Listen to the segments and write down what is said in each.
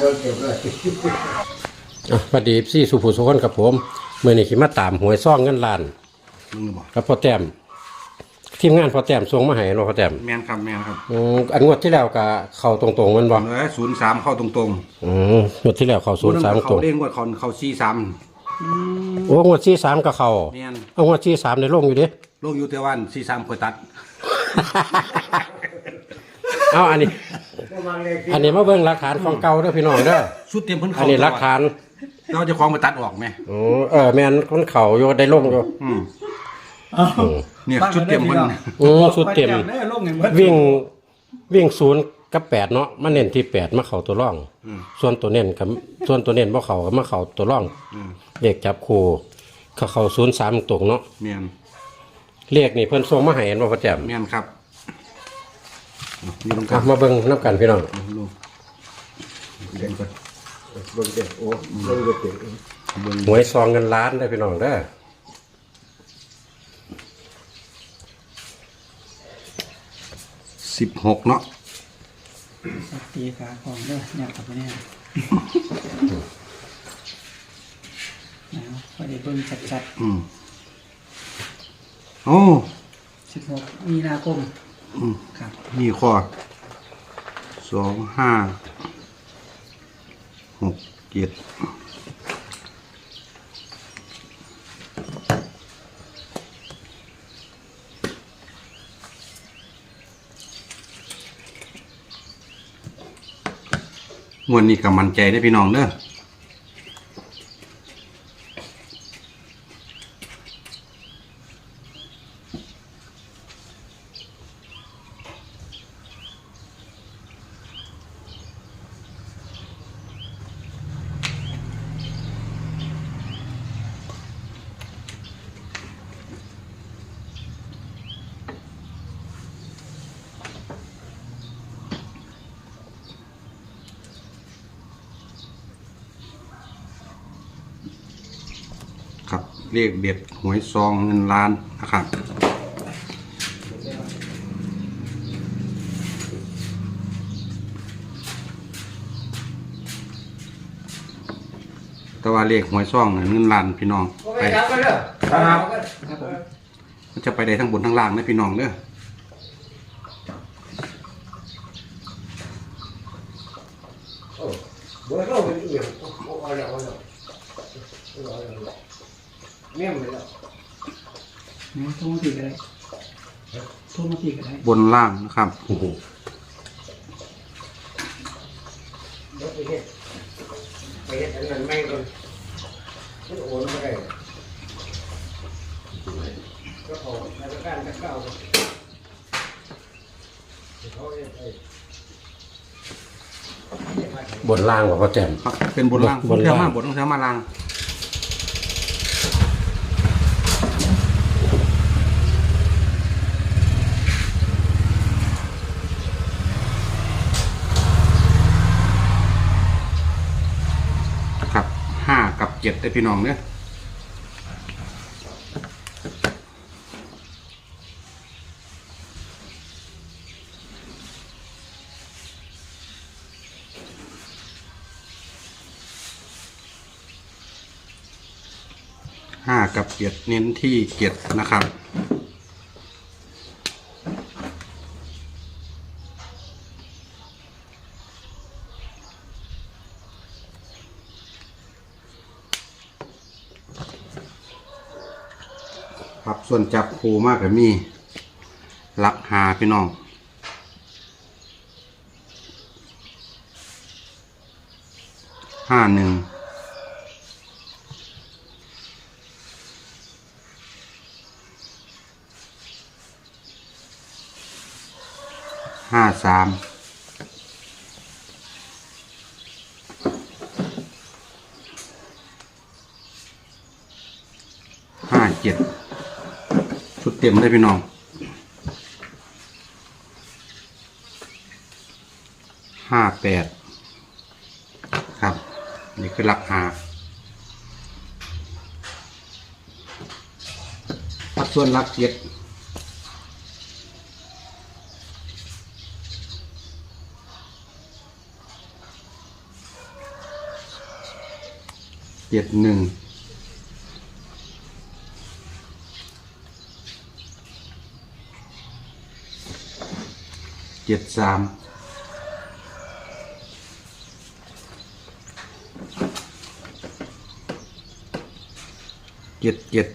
โดนเก็บเลยอะสวัสดีซี่สุภูสุคนกับผมเมื่อนี้ขิมาตามหวยซ่องเงินล้านมึงบอกกับพ่อแต้มทีมงานพ่อแต้มส่งมาให้เนาะพ่อแต้มแมนครับแมนครับอืมอันงวดที่แล้วก็เข้าตรงๆมันบ่เนื้อศูนย์สามเข้าตรงอืมงวดที่แล้วเข้าๆศูนย์สามตรเขางเด้งกว่าเขาเขาซีสามโอ้งวดที่สามก็เข้าแมนเอางวดที่สามในลงอยู่เดิ โลกอยูเทวันซีสามคอยตัด เอาอันนี้ประมาณเลยอันนี้มาเบิ่งหลักฐานของเก่าเด้อพี่น้องเด้อชุดเตรียมเพิ่นอัเขานนี้หลักฐานเราจะคล้องไปตัดออกไหมอ๋อเออแม่นคนเข้าอยู่ได้ลงอยู่อืมเอาเนี่ยชุดเตรียมเพิ่นอืมสุดเต็มแน่ลงอย่างเมื่อวิ่งวิ่งศูนย์กับแปดเนาะมาเน้นที่แปดมาเข้าตัวร่อง ส่วนตัวเน้นกับส่วนตัวเน้นบ่เข้าก็มาเข้าตัวร่องอืมเลขจับคู่เขาเข้าศูนย์สามตรงเนาะแมนเลขนี่เพิ่นส่งมาให้เห็นบ่พ่อแจ่มแมนครับ นี่ตรงกอะลางมาเบิ่งนํกันพี่น้องลูกเด่นก่อนเบิ่งเด็กโอ้เบิ่งเด็กเบิ่งหวยซองเงินล้านเด้อพี่น้องเด้อสิบหกเนาะตีขาของเด้อเนี่ยกลับมาเนี่ยนะครับพอได้เบิ่งชัดอืมโอ้ๆ16 มีนาคมอืม ครับมีข้อสองห้าหกเจ็ดงวดนี้ก็มั่นใจได้พี่น้องเด้อ ครับเรียกเด็ดหวยซองเงินล้านนะครับแต่ว่าเลขหวยซองเนี่ยเงินล้านพี่น้องโอเคไปครับกันเด้อครับครับผมมันจะไปได้ทั้งบนทั้งล่างนะพี่น้องเด้อโอ้เบอร์เราเป็นอีกอย่างโอ้เอาแล้วเอาแล้วเอา แล้วเอาแล้วเมี่ยมเลยแล้วเนี่ยโทรมาตีก็ได้โทรมาตีก็ได้บนล่างนะครับโอ้โหเดี๋ยวไปเฮ็ดไปเฮ็ดอันนั้นไม่ก่อนมันโอนไม่ได้ก็พอแล้วก็การจะเข้าเขาเฮ็ดไอ้บนล่างบ่พ่อแจ่มครับเป็นบนล่างบบนนเท่าล่างมาบนต้องเท่ามาล่าง ครับห้ากับเจ็ดได้พี่น้องเนี่ยห้ากับเจ็ดเน้นที่เจ็ดนะครับ ครับส่วนจับคูมากกับมีหลักหาพี่น้องห้าหนึ่งห้าสาม ห้าเจ็ด ชุดเต็มได้พี่น้องห้าแปดครับ นี่คือหลักหาพักส่วนหลักเจ็ดเจ็ดหนึ่ง เจ็ดสามเจ็ดเจ็ด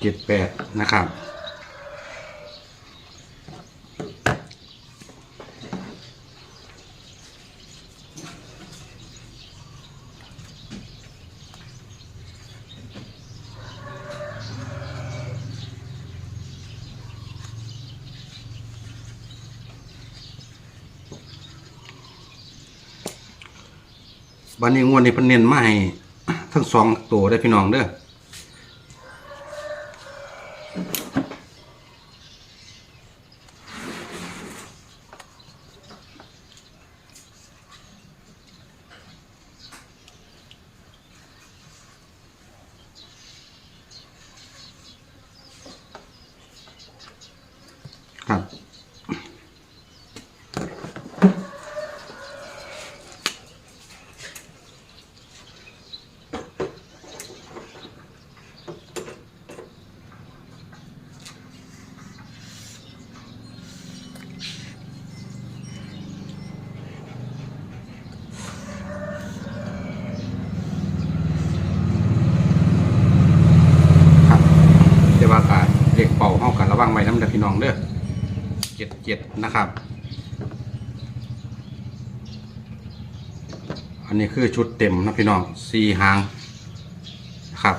เจ็ดแปดนะครับ บันนี้งวดนี้เพิ่นเน้นมาให้ทั้งสองตัวได้อพี่น้องเด้อ ครับ ครับแต่ว่าการเด็กเป่าเฮากันระ วังไว้น้ำเด้อพี่น้องเด้อเจ็ดเจ็ดนะครับ อันนี้คือชุดเต็มนะพี่น้องสี่หางนะครับ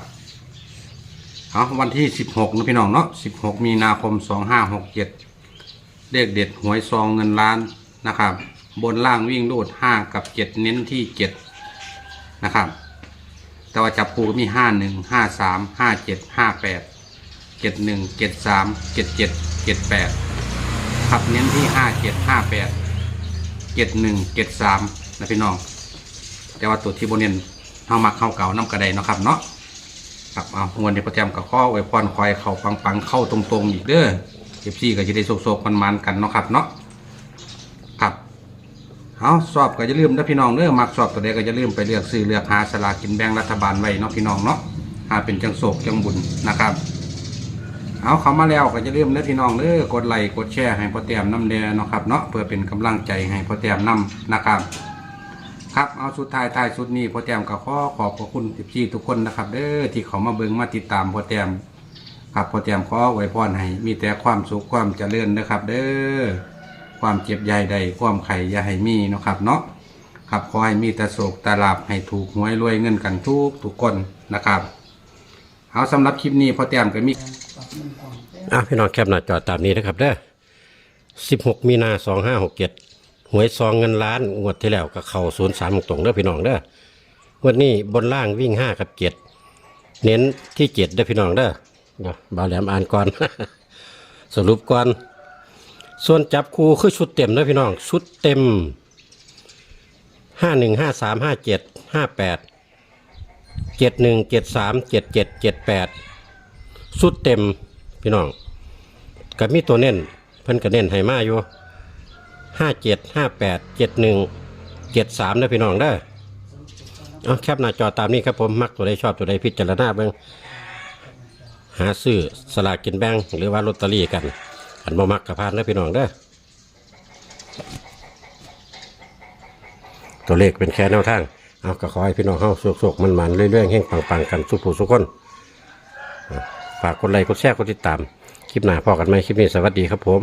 เอาวันที่สิบหกนะพี่น้องเนาะสิบหกมีนาคมสองห้าหกเจ็ดเลขเด็ดหวยซองเงินล้านนะครับ บนล่างวิ่งรูดห้ากับเจ็ดเน้นที่เจ็ดนะครับ แต่ว่าจับปูก็มีห้าหนึ่งห้าสามห้าเจ็ดห้าแปด เจ็ดหนึ่งเจ็ดสามเจ็ดเจ็ดเจ็ดแปดครับเน้นที่ห้าเจ็ดห้าแปดเจ็ดหนึ่งเจ็ดสามนะพี่น้อง แต่ว่าตัวที่โบเน้นเข้ามาเข้าเก่าน้ำกระไดเนาะครับเนาะครับเอางวนในประจำกับข้อไว้พรคอยเข่าปังปังๆเข้าตรงๆอีกเด้อเอฟซีก็จะได้โศกๆมันๆกันเนาะครับเนาะครับเอาสอบก็จะลืมนะพี่น้องเด้อมักสอบตัวใดก็จะลืมไปเลือกซื้อเลือกหาสลากกินแบ่งรัฐบาลไว้เนาะพี่น้องเนาะหาเป็นจังโศกจังบุญนะครับ เอาเขามาแล้วก็จะลืมนะพี่น้องเด้อกดไลค์กดแชร์ให้พ่อแต้มน้ำแดงเนาะครับเนาะเพื่อเป็นกำลังใจให้พ่อแต้มน้ำนะครับ ครับเอาสุดท้ายท้ายสุดนี้พ่อแต้มก็ขอขอบพระคุณทิพี่ทุกคนนะครับ เด้อที่เขามาเบิ่งมาติดตามพ่อแต้มครับพ่อแต้มขอไว้พรให้มีแต่ความสุขความเจริญนะครับ เด้อความเจ็บใหญ่ใดความไข่อย่าให้มีเนาะครับเนาะครับขอให้มีแต่โศกตาลาบให้ถูกหวยรวยเงินกันทุกทุกคนนะครับ เอาสำหรับคลิปนี้พ่อแต้มก็มี อะพี่น้องแคปหน้าจอตามนี้นะครับเด้อ16มีนา2567หกเจ็ดหวยซองเงินล้านงวดที่แล้วก็เข้า03ตรงเด้อพี่น้องเด้องวดนี้บนล่างวิ่ง5กับ7เน้นที่7เด้อพี่น้องเด้อเดี๋ยวบ่าวแหลมอ่านก่อน สรุปก่อน ส่วนจับคู่คือชุดเต็มเด้อพี่น้อง ชุดเต็ม51 53 57 58 71 73 77 78สุดเจ็ดเจ็ดแปด ต็มพี่น้องกับมีตัวเน้นเพิ่นก็เน้นให้มาอยู่ห้าเจ็ดห้าแปดเจ็ดหนึ่งเจ็ดสามนะพี่น้องเด้อเอาแคปหน้าจอตามนี้ครับผม มักตัวใดชอบตัวใดพิจารณาเบิ่งหาซื้อสลากกินแบ่งหรือว่าลอตเตอรี่กันอันบ่มักกับพานนะพี่น้องเด้อตัวเลขเป็นแค่แนวทาง เอาก็ขอให้พี่น้องเฮาสุกๆมันๆเรื่อยๆแห่งปังๆกันสุขผู้สุขคน ฝากกดไลค์กดแชร์กดติดตาม คลิปหน้าพอกันไหมคลิปนี้สวัสดีครับผม